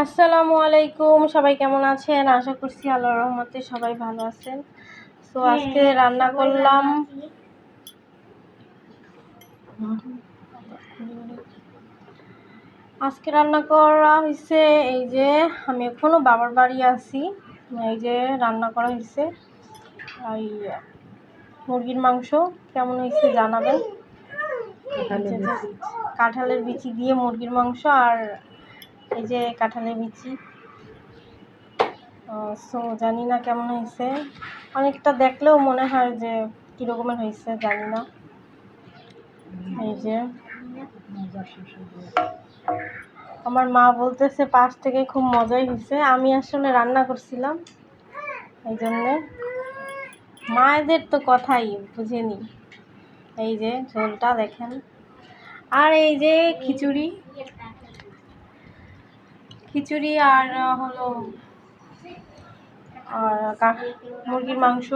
আসসালামু আলাইকুম সবাই কেমন আছেন? আশা করছি আল্লাহর রহমতে সবাই ভালো আছেন। তো আজকে রান্না করলাম। আজকে রান্না করা হয়েছে এই যে আমি এখনও বাবার বাড়ি আছি। এই যে রান্না করা হয়েছে এই মুরগির মাংস কেমন হয়েছে জানাবেন। কাঁঠালের বিচি। দিয়ে মুরগির মাংস আর এই যে কাঁঠালের বিচি। সো জানি না কেমন হয়েছে। অনেকটা দেখলেও মনে হয় যে কীরকমের হয়েছে জানি না। এই যে। আমার মা বলতেছে পাশ থেকে খুব মজাই হয়েছে। আমি আসলে রান্না করছিলাম। এই জন্যে। মায়েদের তো কথাই বুঝেনি। এই যে ঝোলটা দেখেন। আর এই যে খিচুড়ি। খিচুড়ি আর হলো আর মুরগির মাংস।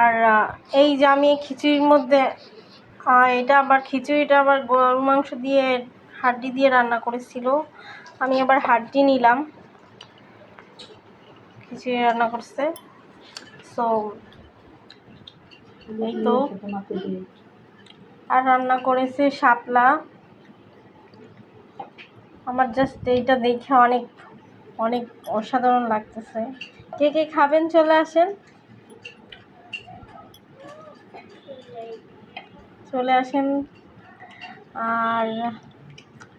আর এই যে আমি খিচুড়ির মধ্যে এটা আবার খিচুড়িটা আবার গরুর মাংস দিয়ে, হাড্ডি দিয়ে রান্না করেছিল। আমি আবার হাড্ডি নিলাম। খিচুড়ি রান্না করছে। সো তো আর রান্না করেছে শাপলা। আমার জাস্ট এইটা দেখে অনেক অনেক অসাধারণ লাগতেছে। কে কে খাবেন? চলে আসেন। চলে আসেন। আর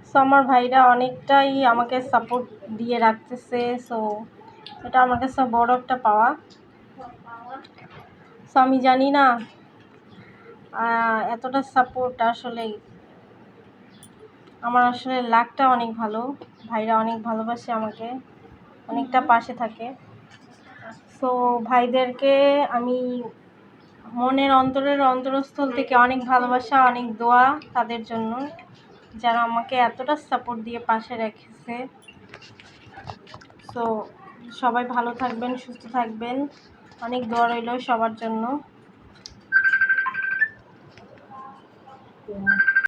সো আমার ভাইরা অনেকটাই আমাকে সাপোর্ট দিয়ে রাখতেছে সো এটা আমার কাছে বড় একটা পাওয়া। আমি জানি না। এতটা সাপোর্ট আসলে আমার আসলে লাকটা অনেক ভালো। ভাইরা অনেক ভালোবাসে আমাকে। অনেকটা পাশে থাকে। সো ভাইদেরকে আমি মনের অন্তরের অন্তরস্থল থেকে অনেক ভালোবাসা, অনেক দোয়া তাদের জন্য, যারা আমাকে এতটা সাপোর্ট দিয়ে পাশে রেখেছে। সো সবাই ভালো থাকবেন, সুস্থ থাকবেন। অনেক দোয়া রইল সবার জন্য।